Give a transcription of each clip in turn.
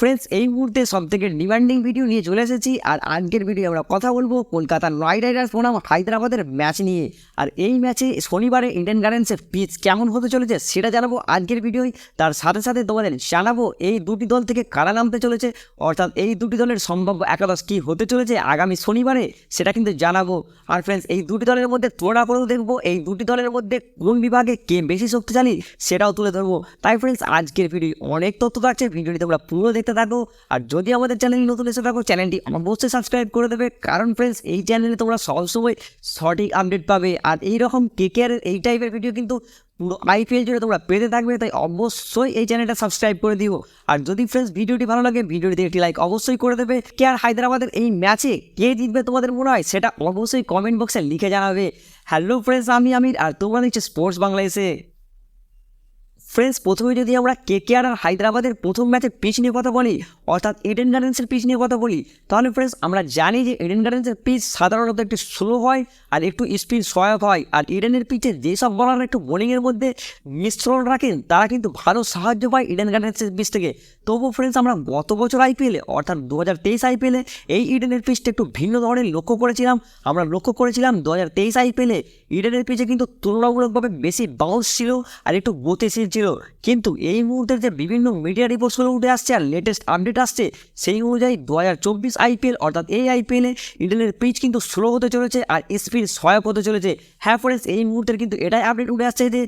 Friends এই মুহূর্তে সব থেকে ডিমান্ডিং ভিডিও নিয়ে চলে এসেছি। আর আজকের ভিডিও আমরা কথা বলব কলকাতা নাইট রাইডার্স বনাম হায়দ্রাবাদের ম্যাচ নিয়ে। আর এই ম্যাচে শনিবারে ইন্ডিয়ান গার্ডেন্সের পিচ কেমন হতে চলেছে সেটা জানাব আজকের ভিডিওয় তার সাথে সাথে তোমাদের জানাব এই দুটি দল থেকে কারা নামতে চলেছে। অর্থাৎ এই দুটি দলের সম্ভাব্য একাদশ কী হতে চলেছে আগামী শনিবারে সেটা কিন্তু জানাব। আর ফ্রেন্ডস এই দুটি দলের মধ্যে তোড়া করেও দেখব। এই দুটি দলের মধ্যে কোন বিভাগে কে বেশি শক্তিশালী সেটাও তুলে ধরবো। তাই ফ্রেন্ডস আজকের ভিডিও অনেক তথ্য থাকছে। ভিডিওটি তোমরা পুরো দেখতে থাকো। আর যদি আমাদের চ্যানেল নতুন এসে থাকো, চ্যানেলটি অবশ্যই সাবস্ক্রাইব করে দেবে। কারণ ফ্রেন্ডস এই চ্যানেলে তোমরা সবসময় সঠিক আপডেট পাবে। আর এই রকম কেকেআরের এই টাইপের ভিডিও কিন্তু পুরো আইপিএল জুড়ে তোমরা পেতে থাকবে, তাই অবশ্যই এই চ্যানেলটা সাবস্ক্রাইব করে দিও। আর যদি ফ্রেন্ডস ভিডিওটি ভালো লাগে, ভিডিওটিতে একটি লাইক অবশ্যই করে দেবে। কে আর হায়দ্রাবাদের এই ম্যাচে কে জিতবে তোমাদের মনে হয়, সেটা অবশ্যই কমেন্ট বক্সে লিখে জানাবে। হ্যালো ফ্রেন্ডস আমি আমির, আর তোমরা দেখছ স্পোর্টস বাংলাদেশে ফ্রেন্ডস প্রথমে যদি আমরা কেকেআর আর হায়দ্রাবাদের প্রথম ম্যাচের পিচ নিয়ে কথা বলি, অর্থাৎ ইডেন গার্ডেন্সের পিচ নিয়ে কথা বলি, তাহলে ফ্রেন্ডস আমরা জানি যে ইডেন গার্ডেন্সের পিচ সাধারণত একটু স্লো হয় আর একটু স্পিড সহায়ক হয়। আর ইডেনের পিচে যেসব বলার একটু বোলিংয়ের মধ্যে মিশ্রণ রাখেন, তারা কিন্তু ভালো সাহায্য পায় ইডেন গার্ডেন্সের পিচ থেকে। তবু ফ্রেন্ডস আমরা গত বছর আইপিএলে অর্থাৎ দু হাজার তেইশ আইপিএলে এই ইডেনের পিচটা একটু ভিন্ন ধরনের লক্ষ্য করেছিলাম। আমরা লক্ষ্য করেছিলাম দু হাজার তেইশ আইপিএলে ইডেনের পিচে কিন্তু তুলনামূলকভাবে বেশি বাউন্স ছিল আর একটু গতিশীল ছিল। কিন্তু এই মুহূর্তে যে বিভিন্ন মিডিয়া রিপোর্টসগুলো উঠে আসছে আর লেটেস্ট আপডেট আসছে, সেই অনুযায়ী দু হাজার চব্বিশ আইপিএল অর্থাৎ এই আইপিএলে ইডেনের পিচ কিন্তু স্লো হতে চলেছে আর স্পিড সহায়ক হতে চলেছে। হ্যাঁ ফ্রেন্ডস এই মুহূর্তের কিন্তু এটাই আপডেট উঠে আসছে যে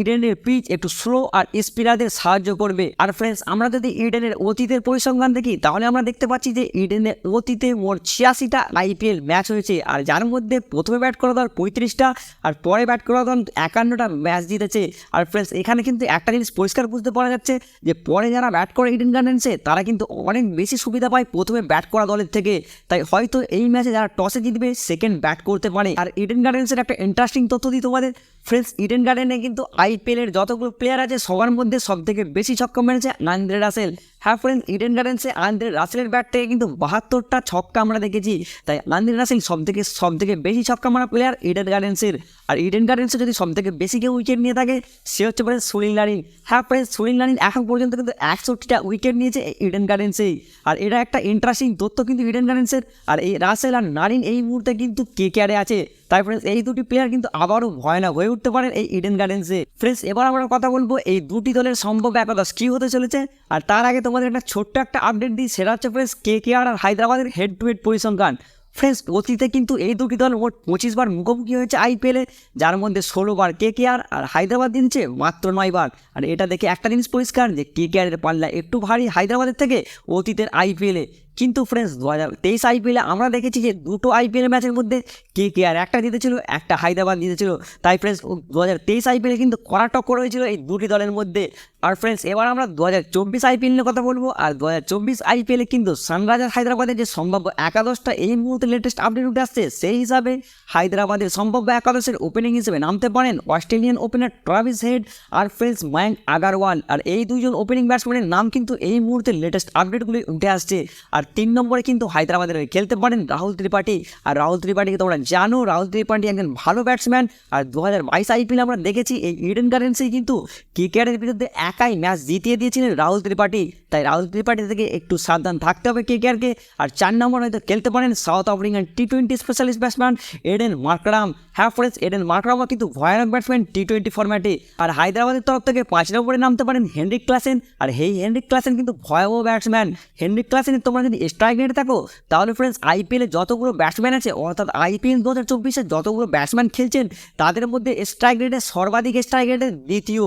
ইডেনের পিচ একটু স্লো আর স্পিনারদের সাহায্য করবে। আর ফ্রেন্ডস আমরা যদি ইডেনের অতীতের পরিসংখ্যান দেখি, তাহলে আমরা দেখতে পাচ্ছি যে ইডেনের অতীতে মোট ছিয়াশিটা আইপিএল ম্যাচ হয়েছে। আর যার মধ্যে প্রথমে ব্যাট করা দল পঁয়ত্রিশটা, আর পরে ব্যাট করা দল একান্নটা ম্যাচ জিতেছে। আর ফ্রেন্ডস এখানে কিন্তু একটা জিনিস পরিষ্কার বুঝতে পারা যাচ্ছে যে পরে যারা ব্যাট করে ইডেন গার্ডেন্সে তারা কিন্তু অনেক বেশি সুবিধা পায় প্রথমে ব্যাট করা দলের থেকে। তাই হয়তো এই ম্যাচে যারা টসে জিতবে সেকেন্ড ব্যাট করতে পারে। আর ইডেন গার্ডেন্সের একটা ইন্টারেস্টিং তথ্য দিই তোমাদের। ফ্রেন্ডস ইডেন গার্ডেনে কিন্তু আইপিএলের যতগুলো প্লেয়ার আছে, সবার মধ্যে সব থেকে বেশি ছক্কা মেরেছে নান্দ্রে রাসেল হ্যাঁ ফ্রেন্ডস ইডেন গার্ডেন্সে আন্দ্রে রাসেলের ব্যাট থেকে কিন্তু বাহাত্তরটা ছক্কা আমরা দেখেছি। তাই আন্দ্রে রাসেল সব থেকে সব থেকে বেশি ছক্কা মারা প্লেয়ার ইডেন গার্ডেন্সের আর ইডেন গার্ডেন্সে যদি সব থেকে বেশি কেউ উইকেট নিয়ে থাকে, সে হচ্ছে ফ্রেন্ডস সুনীল নারিন হ্যাঁ ফ্রেন্ডস সুনীল নারিন এখন পর্যন্ত কিন্তু একষট্টিটা উইকেট নিয়েছে ইডেন গার্ডেন্সেই আর এটা একটা ইন্টারেস্টিং তথ্য কিন্তু ইডেন গার্ডেন্সের আর এই রাসেল আর নারিন এই মুহূর্তে কিন্তু কে কেয়ারে আছে। তাই ফ্রেন্ডস এই দুটি প্লেয়ার কিন্তু আবারও ভয়ানক হয়ে উঠতে পারেন এই ইডেন গার্ডেন্সে ফ্রেন্ডস এবার আমরা কথা বলব এই দুটি দলের সম্ভব একাদশ কী হতে চলেছে। আর তার আগে তোমাদের একটা ছোট্ট একটা আপডেট দিই, সেটা হচ্ছে ফ্রেন্ডস কে কে আর হায়দ্রাবাদের হেড টু হেড পরিসংখ্যান। ফ্রেন্ডস অতীতে কিন্তু এই দুটি দল মোট পঁচিশ বার মুখোমুখি হয়েছে আইপিএলে যার মধ্যে ষোলো বার কে কে আর আর হায়দ্রাবাদ দিচ্ছে মাত্র নয় বার। আর এটা দেখে একটা জিনিস পরিষ্কার যে কে কে আরের পাল্লা একটু ভারী হায়দ্রাবাদের থেকে অতীতের আইপিএলে কিন্তু ফ্রেন্ডস দু হাজার তেইশ আইপিএলে আমরা দেখেছি যে দুটো আইপিএল ম্যাচের মধ্যে কে কে আর একটা জিতেছিল, একটা হায়দ্রাবাদ জিতেছিল। তাই ফ্রেন্ডস দু হাজার তেইশ আইপিএলে কিন্তু কড়া টক্কর হয়েছিল এই দুটি দলের মধ্যে। আর ফ্রেন্ডস এবার আমরা দু হাজার চব্বিশ আইপিএল নিয়ে কথা বলব। আর দু হাজার চব্বিশ আইপিএলে কিন্তু সানরাইজার হায়দ্রাবাদের যে সম্ভাব্য একাদশটা, এই মুহূর্তে লেটেস্ট আপডেট উঠে আসছে। সেই হিসাবে হায়দ্রাবাদের সম্ভাব্য একাদশের ওপেনিং হিসেবে নামতে পারেন অস্ট্রেলিয়ান ওপেনার ট্রাভিস হেড আর ফ্রেন্ডস মায়াঙ্ক আগারওয়াল। আর এই দুইজন ওপেনিং ব্যাটসম্যানের নাম কিন্তু এই মুহূর্তে লেটেস্ট আপডেটগুলি উঠে আসছে। আর তিন নম্বরে কিন্তু হায়দ্রাবাদের হয়ে খেলতে পারেন রাহুল ত্রিপাঠী। আর রাহুল ত্রিপাঠীকে তোমরা জানো, রাহুল ত্রিপাঠী একজন ভালো ব্যাটসম্যান আর দু হাজার বাইশ আইপিএল আমরা দেখেছি, এই ইডেন গার্ডেন্সেই কিন্তু কেকেআরের বিরুদ্ধে একাই ম্যাচ জিতিয়ে দিয়েছিলেন রাহুল ত্রিপাঠী। তাই রাহুল ত্রিপাঠী থেকে একটু সাবধান থাকতে হবে কেকেআরকে আর চার নম্বর হয়তো খেলতে পারেন South African T twenty specialist batsman Aiden Markram হ্যাঁ ফ্রেন্ডস এডেন মার্করামও কিন্তু ভয়ানক ব্যাটসম্যান টি টোয়েন্টি ফরম্যাটে আর হায়দ্রাবাদের তরফ থেকে পাঁচ নম্বরে নামতে পারেন হেনরিক ক্লাসেন। আর এই হেনরিক ক্লাসেন কিন্তু ভয়াবহ ব্যাটসম্যান হেনরিক ক্লাসেনের তোমরা যদি স্ট্রাইক রেটে থাকো, তাহলে ফ্রেন্ডস আইপিএলে যতগুলো ব্যাটসম্যান আছে, অর্থাৎ আইপিএল দু হাজার চব্বিশে যতগুলো ব্যাটসম্যান খেলছেন, তাদের মধ্যে স্ট্রাইক রেটে সর্বাধিক স্ট্রাইক রেটে দ্বিতীয়।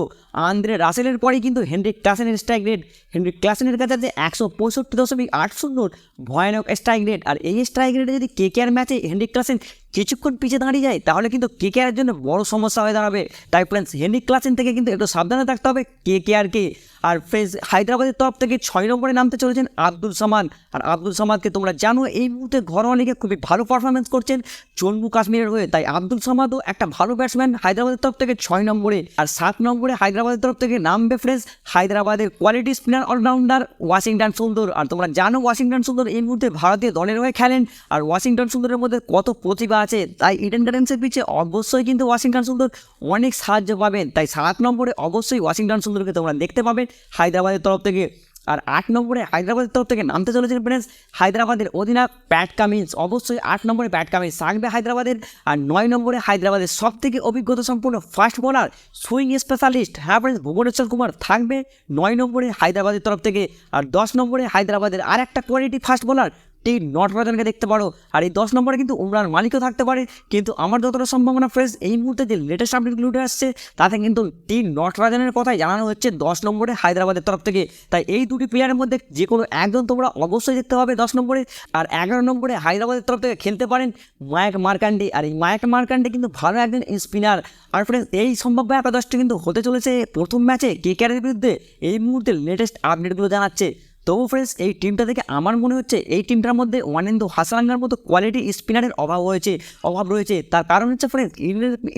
আন্দ্রে রাসেলের পরেই কিন্তু হেনরিক ক্লাসেনের স্ট্রাইক রেট হেনরিক ক্লাসেনের কাছে আছে একশো পঁয়ষট্টি দশমিক আট শূন্য। ভয়ানক স্ট্রাইক রেট আর এই স্ট্রাইক রেটে যদি কে কে আর ম্যাচে হেনরিক ক্লাসেন কিছুক্ষণ পিছিয়ে দাঁড়িয়ে যায়, তাহলে কিন্তু কে কে জন্য বড় সমস্যা হয়ে দাঁড়াবে? তাই ফ্রেন্ডস হেনরিক ক্লাসেন থেকে কিন্তু একটু সাবধানে থাকতে হবে, কে কে আর ফ্রেন্ডস হায়দ্রাবাদের তরফ থেকে ছয় নম্বরে নামতে চলেছেন আব্দুল সামান আর আব্দুল সামাদকে তোমরা জানো, এই মুহূর্তে ঘরোয়া লিগে খুবই ভালো পারফরমেন্স করছেন জম্মু কাশ্মীরের হয়ে। তাই আব্দুল সামাদও একটা ভালো ব্যাটসম্যান হায়দ্রাবাদের তরফ থেকে ছয় নম্বরে। আর সাত নম্বরে হায়দ্রাবাদের তরফ থেকে নামবে ফ্রেন্ডস হায়দ্রাবাদের quality spinner allrounder Washington Sundar. আর তোমরা জানো, ওয়াশিংটন সুন্দর এই মুহূর্তে ভারতীয় দলের হয়ে খেলেন। আর ওয়াশিংটন সুন্দরের মধ্যে কত প্রতিভা আছে। তাই ইডেন গার্ডেন্সের পিছিয়ে অবশ্যই কিন্তু ওয়াশিংটন সুন্দর অনেক সাহায্য পাবেন। তাই সাত নম্বরে অবশ্যই ওয়াশিংটন সুন্দরকে তোমরা দেখতে পাবে হায়দ্রাবাদের তরফ থেকে। আর আট নম্বরে হায়দ্রাবাদের তরফ থেকে নামতে চলেছেন ফ্রেন্ডস হায়দ্রাবাদের অধিনায়ক প্যাট কামিন্স অবশ্যই আট নম্বরে প্যাট কামিন্স থাকবে হায়দ্রাবাদের। আর নয় নম্বরে হায়দ্রাবাদের সব থেকে অভিজ্ঞতা সম্পূর্ণ ফাস্ট বোলার সুইং স্পেশালিস্ট হ্যাঁ ফ্রেন্ডস ভুবনেশ্বর কুমার থাকবে। নয় নম্বরে হায়দ্রাবাদের তরফ থেকে। আর দশ নম্বরে হায়দ্রাবাদের আর একটা কোয়ালিটি ফাস্ট বোলার টি নটরাজনকে দেখতে পারো। আর এই দশ নম্বরে কিন্তু উমরান মালিকও থাকতে পারে। কিন্তু আমার যতটা সম্ভাবনা ফ্রেন্ডস এই মুহূর্তে যে লেটেস্ট আপডেটগুলো উঠে আসছে, তাতে কিন্তু টি নট নটরাজনের কথাই জানানো হচ্ছে দশ নম্বরে হায়দ্রাবাদের তরফ থেকে। তাই এই দুটি প্লেয়ারের মধ্যে যে কোনো একজন তোমরা অবশ্যই দেখতে পাবে দশ নম্বরে। আর এগারো নম্বরে হায়দ্রাবাদের তরফ থেকে খেলতে পারেন মায়াক মার্কান্ডি। আর এই মায়াক মার্কান্ডি কিন্তু ভালো একজন স্পিনার আর ফ্রেন্ডস এই সম্ভাব্য একাদশটি কিন্তু হতে চলেছে প্রথম ম্যাচে কে বিরুদ্ধে। এই মুহূর্তে লেটেস্ট আপডেটগুলো জানাচ্ছে তবু ফ্রেন্ডস এই টিমটা থেকে আমার মনে হচ্ছে এই টিমটার মধ্যে ওয়ানেন্দু হাসারাঙ্গার মতো কোয়ালিটি স্পিনারের অভাব হয়েছে, অভাব রয়েছে। তার কারণ হচ্ছে ফ্রেন্ডস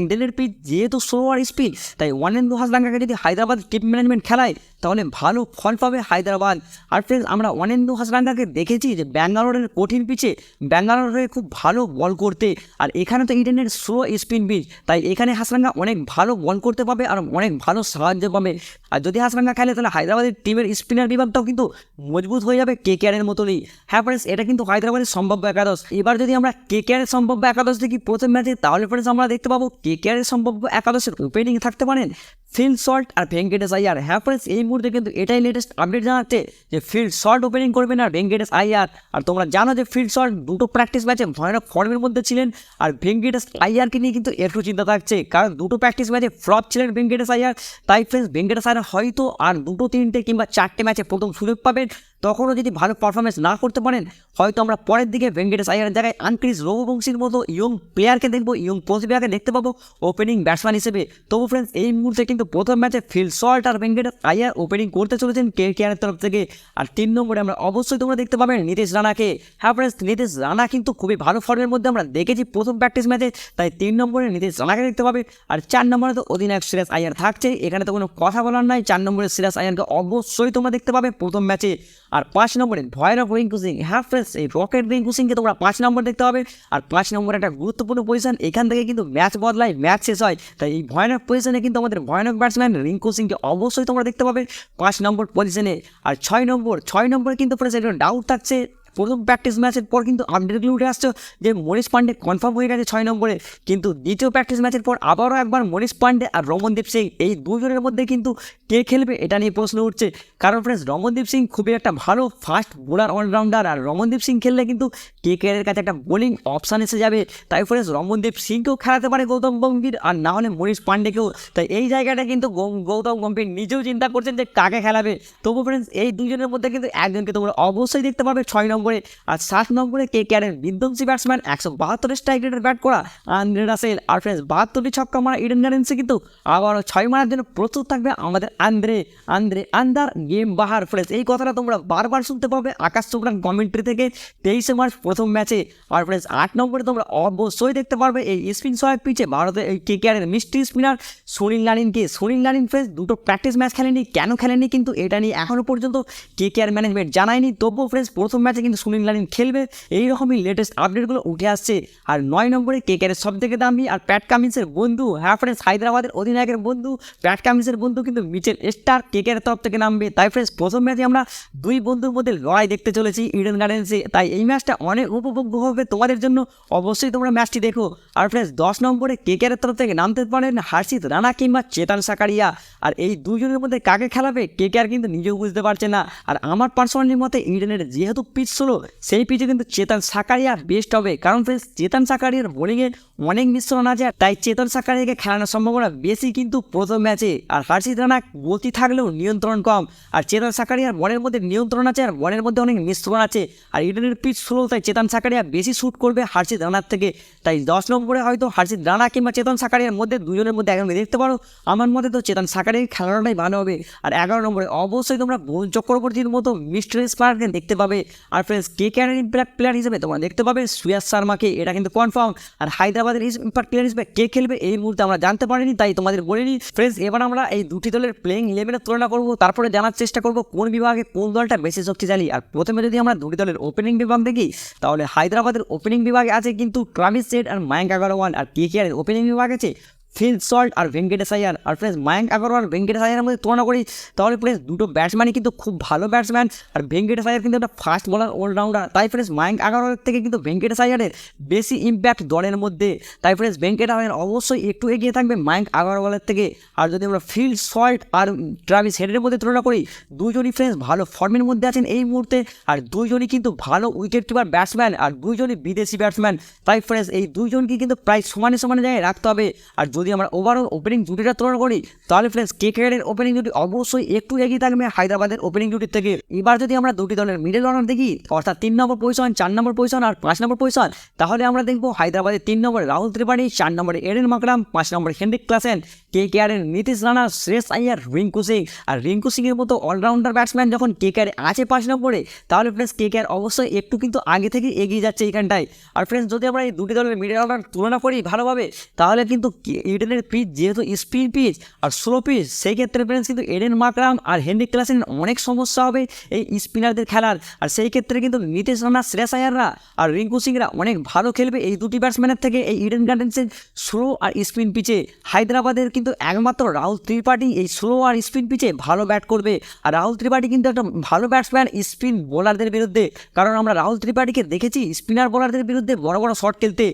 ইন্ডিয়ানের পিচ যেহেতু স্লো আর স্পিড তাই ওয়ানেন্দু হাসারাঙ্গাকে যদি হায়দ্রাবাদ টিম ম্যানেজমেন্ট খেলায়, তাহলে ভালো ফল পাবে হায়দ্রাবাদ। আর ফ্রেন্ডস আমরা ওয়ানেন্দু হাসরাঙ্গাকে দেখেছি যে ব্যাঙ্গালোরের কঠিন পিচে ব্যাঙ্গালোরে খুব ভালো বল করতে। আর এখানে তো ইডেনের স্লো স্পিন পিচ তাই এখানে হাসরাঙ্গা অনেক ভালো বল করতে পাবে আর অনেক ভালো সাহায্য পাবে। আর যদি হাসরাঙ্গা খেলে, তাহলে হায়দ্রাবাদের টিমের স্পিনার বিভাগটাও কিন্তু মজবুত হয়ে যাবে কে কেয়ারের মতনই। হ্যাঁ ফ্রেন্ডস এটা কিন্তু হায়দ্রাবাদের সম্ভাব্য একাদশ। এবার যদি আমরা কে কেয়ারের সম্ভাব্য একাদশ দেখি প্রথম ম্যাচে, তাহলে ফ্রেন্ডস আমরা দেখতে পাবো কে কেয়ারের সম্ভাব্য একাদশের ওপেনিং থাকতে পারেন। ফিল সল্ট আর ভেঙ্কটেশ আইয়ার হ্যাঁ ফ্রেন্ডস এই মুহূর্তে কিন্তু এটাই লেটেস্ট আপডেট জানাচ্ছে যে ফিল্ড সল্ট ওপেনিং করবেন আর ভেঙ্কটেশ আইয়ার আর তোমরা জানো যে ফিল্ড সল্ট দুটো প্র্যাকটিস ম্যাচে ভয়ানক ফর্মের মধ্যে ছিলেন। আর ভেঙ্কটেশ আইয়ারকে নিয়ে কিন্তু একটু চিন্তা থাকছে, কারণ দুটো প্র্যাকটিস ম্যাচে ফ্লপ ছিলেন ভেঙ্কটেশ আইয়ার তাই ফ্রেন্ডস ভেঙ্কটেশ আইয়ার হয়তো আর দুটো, তিনটে কিংবা চারটে ম্যাচে প্রথম সুযোগ পাবেন। তখনও যদি ভালো পারফরমেন্স না করতে পারেন, হয়তো আমরা পরের দিকে ভেঙ্কটেশ আইয়ারের জায়গায় আনক্রিস রঘুবংশীর মতো ইয়ং প্লেয়ারকে দেখব ইয়ং প্রতিভাকে দেখতে পাবো ওপেনিং ব্যাটসম্যান হিসেবে। তবু ফ্রেন্ডস এই মুহূর্তে কিন্তু প্রথম ম্যাচে ফিল শর্ট আর ভেঙ্কটেশ আইয়ার ওপেনিং করতে চলেছেন কে কেয়ারের তরফ থেকে। আর তিন নম্বরে আমরা অবশ্যই তোমরা দেখতে পাবেন নীতিশ রানাকে। হ্যাঁ ফ্রেন্ডস নীতিশ রানা কিন্তু খুবই ভালো ফর্মের মধ্যে আমরা দেখেছি প্রথম প্র্যাকটিস ম্যাচে তাই তিন নম্বরে নীতিশ রানাকে দেখতে পাবে। আর চার নম্বরে তো অধিনায়ক সিরাজ আইয়ার থাকছে এখানে তো কোনো কথা বলার নাই। চার নম্বরে সিরাজ আইয়ারকে অবশ্যই তোমরা দেখতে পাবে প্রথম ম্যাচে আর পাঁচ নম্বরে ভয়ের রিঙ্কু সিং হ্যাঁ ফ্রেন্ডস এই রকেট রিঙ্কু সিংকে তোমরা পাঁচ নম্বর দেখতে হবে আর পাঁচ নম্বরে একটা গুরুত্বপূর্ণ পজিশন এখান থেকে কিন্তু ম্যাচ বদলায় ম্যাচ শেষ হয়। তাই এই ভয়ানক পজিশনে কিন্তু আমাদের ভয়ানক ব্যাটসম্যান রিঙ্কু সিংকে অবশ্যই তোমরা দেখতে পাবে। পাঁচ নম্বর পজিশনে আর ছয় নম্বর, ছয় নম্বরে কিন্তু ফ্রেন্ডস একটা ডাউট থাকছে। প্রথম প্র্যাকটিস ম্যাচের পর কিন্তু আপডেটগুলো উঠে আসছে যে মনীষ পান্ডে কনফার্ম হয়ে গেছে ছয় নম্বরে। কিন্তু দ্বিতীয় প্র্যাকটিস ম্যাচের পর আবারও একবার মনীষ পান্ডে আর রমনদীপ সিং এই দুজনের মধ্যে কিন্তু কে খেলবে এটা নিয়ে প্রশ্ন উঠছে। কারণ ফ্রেন্ডস রমনদীপ সিং খুবই একটা ভালো ফাস্ট বোলার অলরাউন্ডার আর রমনদীপ সিং খেললে কিন্তু কে কেয়ারের কাছে একটা বোলিং অপশান এসে যাবে। তাই ফ্রেন্ডস রমনদীপ সিংকেও খেলাতে পারে গৌতম গম্ভীর আর না হলে মনীষ পান্ডেকেও। তাই এই জায়গাটা কিন্তু গৌতম গম্ভীর নিজেও চিন্তা করছেন যে কাকে খেলাবে। তবু ফ্রেন্ডস এই দুজনের মধ্যে কিন্তু একজনকে তোমরা অবশ্যই দেখতে পাবে ছয় নম্বরে। আর সাত নম্বরে কে কেয়ারের বিধ্বংসী ব্যাটসম্যান একশো বাহাত্তর স্ট্রাইক রেটের ব্যাট করা আন্দ্রে রাসেল। আর ফ্রেন্ডস বাহাত্তরটি ছক্কা মারা ইডেন গার্ডেন্সে কিন্তু আবারও ছয় মারার জন্য প্রস্তুত থাকবে আমাদের আন্দ্রে। আন্দ্রে, আন্দার গেম বাহার। ফ্রেন্ডস এই কথাটা তোমরা বারবার শুনতে পাবে আকাশ চোপড়ার কমেন্ট্রি থেকে তেইশে মার্চ প্রথম ম্যাচে আর ফ্রেন্ডস আট নম্বরে তোমরা অবশ্যই দেখতে পারবে এই স্পিন সহায়ক পিচে ভারতের এই কে কেয়ারের মিষ্টি স্পিনার সুনীল নারিনকে। সুনীল নারিন ফ্রেন্ডস দুটো প্র্যাকটিস ম্যাচ খেলেনি, কেন খেলেনি? কিন্তু এটা নিয়ে এখনও পর্যন্ত কে কেয়ার ম্যানেজমেন্ট জানায়নি। তবুও ফ্রেন্ডস প্রথম ম্যাচে কিন্তু সুনীল নারিন খেলবে, এইরকমই লেটেস্ট আপডেটগুলো উঠে আসছে। আর নয় নম্বরে কে কেয়ারের সব থেকে দামি আর প্যাট কামিন্সের বন্ধু হ্যাঁ ফ্রেন্ডস হায়দ্রাবাদের অধিনায়কের বন্ধু প্যাট কামিন্সের বন্ধু কিন্তু মিচেল স্টার কে কেয়ারের তরফ থেকে নামবে। তাই ফ্রেন্ডস প্রথম ম্যাচে আমরা দুই বন্ধুর মধ্যে লড়াই দেখতে চলেছি ইডেন গার্ডেন্সে তাই এই ম্যাচটা অনেক উপভোগ্য হবে তোমাদের জন্য। অবশ্যই তোমরা ম্যাচটি দেখো। আর ফ্রেন্ডস দশ নম্বরে কে কেয়ারের তরফ থেকে নামতে পারেন হার্ষিত রানা কিংবা চেতন সাকারিয়া। আর এই দুজনের মধ্যে কাকে খেলাবে কে কেয়ার কিন্তু নিজেও বুঝতে পারছে না। আর আমার পার্সোনালি মতে ইডেনের যেহেতু পিচ ছিল সেই পিচে কিন্তু চেতন সাকারিয়া বেস্ট হবে। কারণ ফ্রেন্ডস, চেতন সাকারিয়ার বোলিংয়ে অনেক মিশ্রণ আছে, তাই চেতন সাকারিয়াকে খেলানোর সম্ভাবনা বেশি কিন্তু প্রথম ম্যাচে। আর হার্ষিত রানা গতি থাকলেও নিয়ন্ত্রণ কম। আর চেতন সাকারিয়ার বলের মধ্যে নিয়ন্ত্রণ আছে আর বলের মধ্যে অনেক মিশ্রণ আছে। আর ইডেনের পিচ স্লো তাই চেতন সাকারিয়া বেশি শ্যুট করবে হার্ষিত রানার থেকে। তাই দশ নম্বরে হয়তো হার্ষিত রানা কিংবা চেতন সাকারিয়ার মধ্যে দুজনের মধ্যে একজন দেখতে পারো। আমার মতে তো চেতন সাকারিয়ার খেলানোটাই ভালো হবে। আর এগারো নম্বরে অবশ্যই তোমরা বরুণ চক্রবর্তীর মতো মিস্টার স্পার্ককে দেখতে পাবে। আর ফ্রেন্ডস কে ক্যারের ইম্প্যাক্ট প্লেয়ার হিসেবে তোমরা দেখতে পাবে সুয়াস শর্মাকে, এটা কিন্তু কনফার্ম আর হায়দ্রাবাদের ইম্প্যাক্ট প্লেয়ার হিসেবে কে খেলবে এই মুহূর্তে আমরা জানতে পারিনি, তাই তোমাদের বলিনি ফ্রেন্ডস এবার আমরা এই দুটি দলের প্লেইং ইলেভেনের তুলনা করব, তারপরে জানার চেষ্টা করব কোন বিভাগে কোন দলটা বেশি শক্তিশালী। আর প্রথমে যদি আমরা দুটি দলের ওপেনিং বিভাগ দেখি, তাহলে হায়দ্রাবাদের ওপেনিং বিভাগে আছে কিন্তু ট্রাভিস সেট আর মায়াঙ্ক আগারওয়াল। আর কে কেয়ারের ওপেনিং বিভাগ আছে? ফিল সল্ট আর ভেঙ্কটেশ আয়ার আর ফ্রেন্ডস মায়াঙ্ক আগরওয়াল ভেঙ্কটেশ আয়ারের মধ্যে তুলনা করি, তাহলে ফ্রেন্ডস দুটো ব্যাটসম্যানই কিন্তু খুব ভালো ব্যাটসম্যান আর ভেঙ্কটেশ আয়ার কিন্তু একটা ফাস্ট বলার অলরাউন্ডার তাই ফ্রেন্ডস মায়াঙ্ক আগরওয়ালের থেকে কিন্তু ভেঙ্কটেশ আয়ারের বেশি ইম্প্যাক্ট দলের মধ্যে। তাই ফ্রেন্ডস ভেঙ্কটেশ আয়ার অবশ্যই একটু এগিয়ে থাকবে মায়াঙ্ক আগরওয়ালের থেকে। আর যদি আমরা ফিল সল্ট আর ট্রাভিস হেডের মধ্যে তুলনা করি, দুজনই ফ্রেন্ডস ভালো ফর্মের মধ্যে আছেন এই মুহূর্তে। আর দুইজনই কিন্তু ভালো উইকেট কিপার ব্যাটসম্যান আর দুইজনই বিদেশি ব্যাটসম্যান তাই ফ্রেন্ডস এই দুইজনকে কিন্তু প্রায় সমানে সমানে জায়গায় রাখতে হবে। আর যদি আমরা ওভারঅল ওপেনিং জুটিটা তুলনা করি, তাহলে ফ্রেন্ডস কে কেয়ারের ওপেনিং জুটি অবশ্যই একটু এগিয়ে থাকবে হায়দ্রাবাদের ওপেনিং জুটির থেকে। এবার যদি আমরা দুটি দলের মিডল অর্ডার দেখি, অর্থাৎ তিন নম্বর পজিশন চার নম্বর পজিশন আর পাঁচ নম্বর পজিশন তাহলে আমরা দেখব হায়দ্রাবাদের তিন নম্বরে রাহুল ত্রিপাঠী, চার নম্বরে এডেন মাকরাম, পাঁচ নম্বরে হেনরিক ক্লাসেন। কে কেয়ারের নীতিশ রানা শ্রেষ আইয়ার, রিঙ্কু সিং। আর রিঙ্কু সিংয়ের মতো অলরাউন্ডার ব্যাটসম্যান যখন কে কেয়ারে আছে পাঁচ নম্বরে, তাহলে ফ্রেন্ডস কে কেয়ার অবশ্যই একটু কিন্তু আগে থেকে এগিয়ে যাচ্ছে এইখানটায় আর ফ্রেন্ডস যদি আমরা এই দুটি দলের মিডল অর্ডার তুলনা করি ভালোভাবে, তাহলে কিন্তু কে- ইডেনের পিচ যেহেতু স্পিন পিচ আর স্লো পিচ সেই ক্ষেত্রে ফ্রেন্ডস কিন্তু এডেন মাকরাম আর হেনরিক ক্লাসেন অনেক সমস্যা হবে এই স্পিনারদের খেলার। আর সেই ক্ষেত্রে কিন্তু নীতিশ রানা শ্রেয়াস আয়াররা আর রিঙ্কু সিংরা অনেক ভালো খেলবে এই দুটি ব্যাটসম্যানের থেকে এই ইডেন গার্ডেন্সের স্লো আর স্পিন পিচে। হায়দ্রাবাদের কিন্তু একমাত্র রাহুল ত্রিপাঠী এই স্লো আর স্পিন পিচে ভালো ব্যাট করবে। আর রাহুল ত্রিপাঠী কিন্তু একটা ভালো ব্যাটসম্যান স্পিন বোলারদের বিরুদ্ধে। কারণ আমরা রাহুল ত্রিপাঠীকে দেখেছি স্পিনার বোলারদের বিরুদ্ধে বড় বড় শট খেলতে।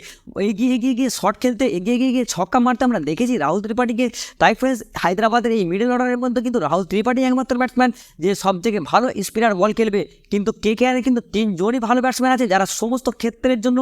এগিয়ে এগিয়ে গিয়ে শট খেলতে, এগিয়ে এগিয়ে গিয়ে ছক্কা মারতে আমরা দেখেছি রাহুল ত্রিপাঠীকে। তাই ফ্রেন্ডস হায়দ্রাবাদের এই মিডল অর্ডারের মধ্যে কিন্তু রাহুল ত্রিপাঠী একমাত্র ব্যাটসম্যান যে সব থেকে ভালো স্পিনার বল খেলবে। কিন্তু কে কে আরে কিন্তু তিনজনই ভালো ব্যাটসম্যান আছে, যারা সমস্ত ক্ষেত্রের জন্য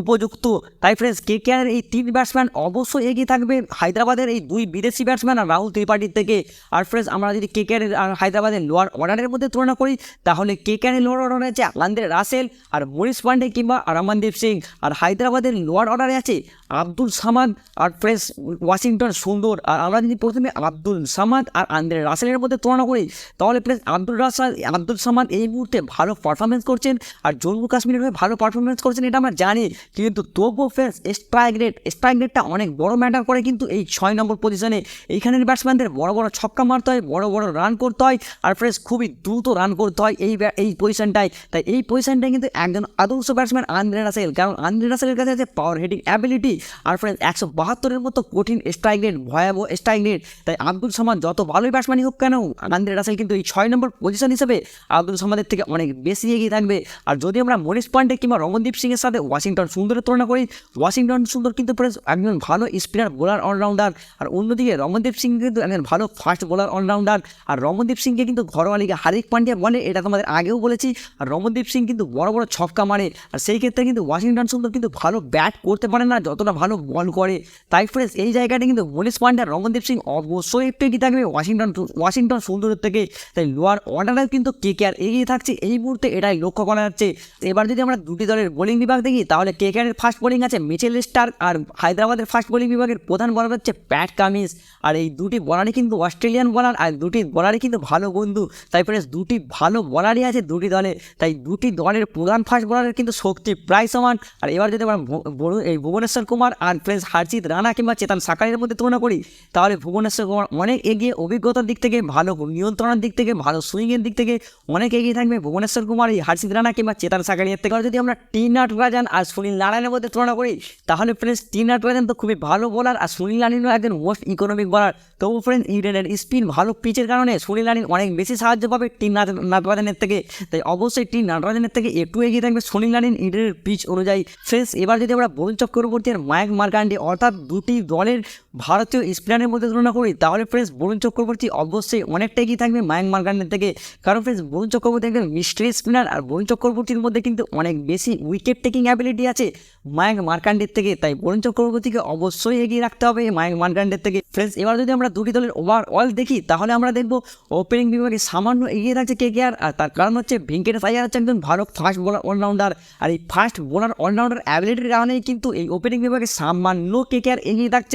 উপযুক্ত। তাই ফ্রেন্ডস কে কে আর এই তিন ব্যাটসম্যান অবশ্যই এগিয়ে থাকবে হায়দ্রাবাদের এই দুই বিদেশি ব্যাটসম্যান আর রাহুল ত্রিপাঠীর থেকে। আর ফ্রেন্ডস আমরা যদি কে কে আর হায়দ্রাবাদের লোয়ার অর্ডারের মধ্যে তুলনা করি, তাহলে কে কে আর লোয়ার অর্ডারে আছে আন্দ্রে রাসেল আর মনীষ পান্ডে কিংবা রমনদীপ সিং। আর হায়দ্রাবাদের লোয়ার অর্ডারে আছে আব্দুল সামাদ। আর ফ্রেন্ডস ওয়াশিংটন, সুন্দর। আর আমরা যদি প্রথমে আব্দুল সামাদ আর আন্দ্রে রাসেলের মধ্যে তুলনা করি, তাহলে প্লেস আব্দুল রাসাল, আব্দুল সামাদ এই মুহূর্তে ভালো পারফরমেন্স করছেন আর জম্মু কাশ্মীরের হয়ে ভালো পারফরমেন্স করছেন এটা আমরা জানি। কিন্তু তবুও ফ্রেন্ডস স্ট্রাইক রেট স্ট্রাইক রেটটা অনেক বড় ম্যাটার করে কিন্তু এই ছয় নম্বর পজিশনে এইখানের ব্যাটসম্যানদের বড় বড় ছক্কা মারতে হয়, বড় বড় রান করতে হয় আর ফ্রেন্ডস খুবই দ্রুত রান করতে হয় এই এই পজিশনটায় তাই এই পজিশনটায় কিন্তু একজন আদর্শ ব্যাটসম্যান আন্দ্রে রাসেল, কারণ আন্দ্রে রাসেলের কাছে আছে পাওয়ার হেডিং অ্যাবিলিটি আর ফ্রেন্ডস একশো বাহাত্তরের মতো কঠিন স্ট্রাইক রেট ভয়াবহ স্ট্রাইক রেট তাই আব্দুল সামাদ যত ভালোই ব্যাটসম্যানই হোক কেন আন্দ্রে রাসেল কিন্তু এই ছয় নম্বর পজিশন হিসেবে আব্দুল সামাদের থেকে অনেক বেশি এগিয়ে থাকবে। আর যদি আমরা মনীষ পান্ডে কিংবা রমনদীপ সিংয়ের সাথে ওয়াশিংটন সুন্দরের তুলনা করি, ওয়াশিংটন সুন্দর কিন্তু একজন ভালো স্পিনার বোলার অলরাউন্ডার আর অন্যদিকে রমনদীপ সিং কিন্তু একজন ভালো ফাস্ট বোলার অলরাউন্ডার আর রমনদীপ সিংকে কিন্তু ঘরোয়া লিগে হারিক পান্ডিয়া বলে, এটা তোমাদের আগেও বলেছি। আর রমনদীপ সিং কিন্তু বড় বড় ছক্কা মারে। আর সেই ক্ষেত্রে কিন্তু ওয়াশিংটন সুন্দর কিন্তু ভালো ব্যাট করতে পারে না, যতটা ভালো বল করে। তাই ফ্রেন্ডস এই জায়গাটা কিন্তু পান্ডে আর রমনদীপ সিং অবশ্যই একটু এগিয়ে থাকবে। ওয়াশিংটন ওয়াশিংটন সুন্দরের থেকে তাই লোয়ার অর্ডারেও কিন্তু কে কে আর এগিয়ে থাকছে। এই মুহূর্তে এটাই লক্ষ্য করা যাচ্ছে। এবার যদি আমরা দুটি দলের বোলিং বিভাগ দেখি, তাহলে কে কে আরের ফার্স্ট বোলিং আছে মিচেল স্টার আর হায়দ্রাবাদের ফার্স্ট বোলিং বিভাগের প্রধান বলার হচ্ছে প্যাট কামিন্স আর এই দুটি বলারই কিন্তু অস্ট্রেলিয়ান বলার আর দুটি বলারই কিন্তু ভালো বন্ধু। তাই ফ্রেন্ডস দুটি ভালো বলারই আছে দুটি দলে। তাই দুটি দলের প্রধান ফার্স্ট বলারের কিন্তু শক্তি প্রায় সমান। আর এবার যদি আমরা এই ভুবনেশ্বর কুমার আর ফ্রেন্ডস হারজিৎ রানা কিংবা চেতন সাকারের মধ্যে তুলনা করি, তাহলে ভুবনেশ্বর কুমার অনেক এগিয়ে অভিজ্ঞতার দিক থেকে ভালো, নিয়ন্ত্রণের দিক থেকে ভালো সুইংয়ের দিক থেকে অনেক এগিয়ে থাকবে ভুবনেশ্বর কুমার এই হার্ষিত রানা কিংবা চেতন সাকারিয়ার থেকে। যদি আমরা টি নাটরাজান আর সুনীল নারায়ণের মধ্যে তুলনা করি, তাহলে ফ্রেন্ডস টি নাটরাজান তো খুবই ভালো বোলার আর সুনীল নারায়ণও একজন মোস্ট ইকোনমিক বোলার তবু ফ্রেন্ডস ইডেনের স্পিন ভালো পিচের কারণে সুনীল নারায়ণ অনেক বেশি সাহায্য পাবে টি নাট- নাটরাজানের থেকে। তাই অবশ্যই টি নাটরাজানের থেকে একটু এগিয়ে থাকবে সুনীল নারায়ণ ইডেনের পিচ অনুযায়ী। ফ্রেন্ডস এবার যদি আমরা বরুণ চক্রবর্তী আর মায়াক মার্কান্ডি অর্থাৎ দুটি দলের ভারতীয় স্পিনারের মধ্যে তুলনা করি, তাহলে ফ্রেন্ডস বরুণ চক্রবর্তী অবশ্যই অনেকটা এগিয়ে থাকবে মায়াঙ্ক মার্কান্ডের থেকে। কারণ ফ্রেন্ডস বরুণ চক্রবর্তী একজন মিস্ট্রি স্পিনার, আর বরুণ চক্রবর্তীর মধ্যে কিন্তু অনেক বেশি উইকেট টেকিং অ্যাবিলিটি আছে মায়াঙ্ক মার্কান্ডের থেকে। তাই বরুণ চক্রবর্তীকে অবশ্যই এগিয়ে রাখতে হবে মায়াঙ্ক মার্কান্ডের থেকে। ফ্রেন্ডস এবার যদি আমরা দুটি দলের ওভারঅল দেখি, তাহলে আমরা দেখব ওপেনিং বিভাগে সামান্য এগিয়ে থাকছে কে আর তার কারণ হচ্ছে ভেঙ্কটেশ আয়ার হচ্ছে একজন ভালো ফাস্ট বোলার অলরাউন্ডার আর এই ফাস্ট বোলার অলরাউন্ডার অ্যাবিলিটির কারণেই কিন্তু এই ওপেনিং বিভাগে সামান্য কে কে আর এগিয়ে থাকছে।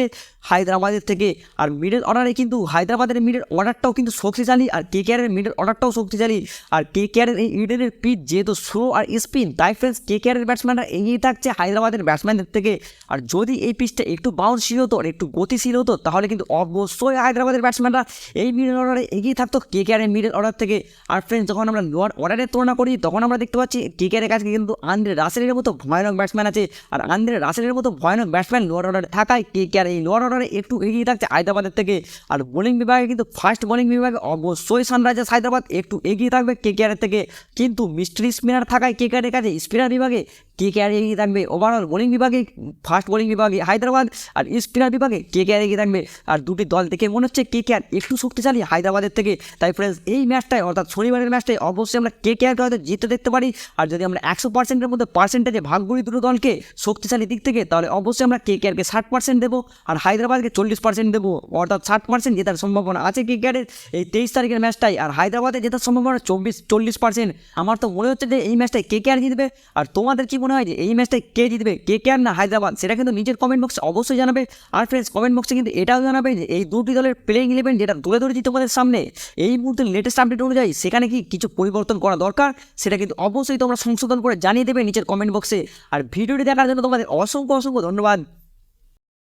হায়দ্রাবাদের থেকে। আর মিডল অর্ডারে কিন্তু হায়দ্রাবাদের মিডল অর্ডারটাও কিন্তু শক্তিশালী, আর কে কে আরের মিডল অর্ডারটাও শক্তিশালী। আর কে কে আরের এই ইডেনের পিচ যেহেতু স্লো আর স্পিন তাই ফ্রেন্ডস কে কে আরের ব্যাটসম্যানরা এগিয়ে থাকছে হায়দ্রাবাদের ব্যাটসম্যানদের থেকে। আর যদি এই পিচটা একটু বাউন্সশীল হতো আর একটু গতিশীল হতো, তাহলে কিন্তু অবশ্যই হায়দ্রাবাদের ব্যাটসম্যানরা এই মিডল অর্ডারে এগিয়ে থাকতো কে কে মিডল অর্ডার থেকে। আর ফ্রেন্ডস যখন আমরা লোয়ার অর্ডারের তুলনা করি, তখন আমরা দেখতে পাচ্ছি কে কে কাছে কিন্তু আন্দ্রে রাসেলের মতো ভয়ানক ব্যাটসম্যান আছে। আর আন্দ্রে রাসেলের মতো ভয়ানক ব্যাটসম্যান লোয়ার অর্ডারে থাকায় কে কে এই লোয়ার অর্ডারে একটু এগিয়ে থাকছে হায়দ্রাবাদের থেকে। আর বোলিং বিভাগে কিন্তু ফার্স্ট বোলিং বিভাগে অবশ্যই সানরাইজার্স হায়দ্রাবাদ একটু এগিয়ে থাকবে কে থেকে। কিন্তু মিস্ট্রি স্পিনার থাকায় কে কে কাছে স্পিনার বিভাগে কে কে আর এগিয়ে থাকবে? ওভারঅল বোলিং বিভাগে ফার্স্ট বোলিং বিভাগে হায়দ্রাবাদ আর স্পিনার বিভাগে কে কে আর এগিয়ে থাকবে? আর দুটি দল দেখে মনে হচ্ছে কে কে আর একটু শক্তিশালী হায়দ্রাবাদের থেকে। তাই ফ্রেন্ডস এই ম্যাচটায় অর্থাৎ শনিবারের ম্যাচটায় অবশ্যই আমরা কে কে আরকে হয়তো জিততে দেখতে পারি। আর যদি আমরা একশো পার্সেন্টের মধ্যে পার্সেন্টেজে ভাগ করি দুটো দলকে শক্তিশালী দিক থেকে, তাহলে অবশ্যই আমরা কে কে আরকে ষাট পার্সেন্ট দেবো আর হায়দ্রাবাদকে চল্লিশ পার্সেন্ট দেবো। অর্থাৎ ষাট পার্সেন্ট জেতার সম্ভাবনা আছে কে কে আরের এই তেইশ তারিখের ম্যাচটাই আর হায়দ্রাবাদে জেতার সম্ভাবনা চব্বিশ, চল্লিশ পার্সেন্ট আমার তো মনে হচ্ছে যে এই ম্যাচটায় কে কে আর জিতবে? আর তোমাদের কি মনে হয় যে এই ম্যাচটায় কে জিতবে, কে কে আর না হায়দ্রাবাদ, সেটা কিন্তু নিজের কমেন্ট বক্সে অবশ্যই জানাবে। আর ফ্রেন্ডস কমেন্ট বক্সে কিন্তু এটাও জানাবে যে এই দুটি দলের প্লেইং ইলেভেন যেটা তুলে ধরেছি তোমাদের সামনে, এই মুহূর্তে লেটেস্ট আপডেট অনুযায়ী সেখানে কি কিছু পরিবর্তন করা দরকার? সেটা কিন্তু অবশ্যই তোমরা সংশোধন করে জানিয়ে দেবে নিচের কমেন্ট বক্সে আর ভিডিওটি দেখার জন্য তোমাদের অসংখ্য অসংখ্য ধন্যবাদ।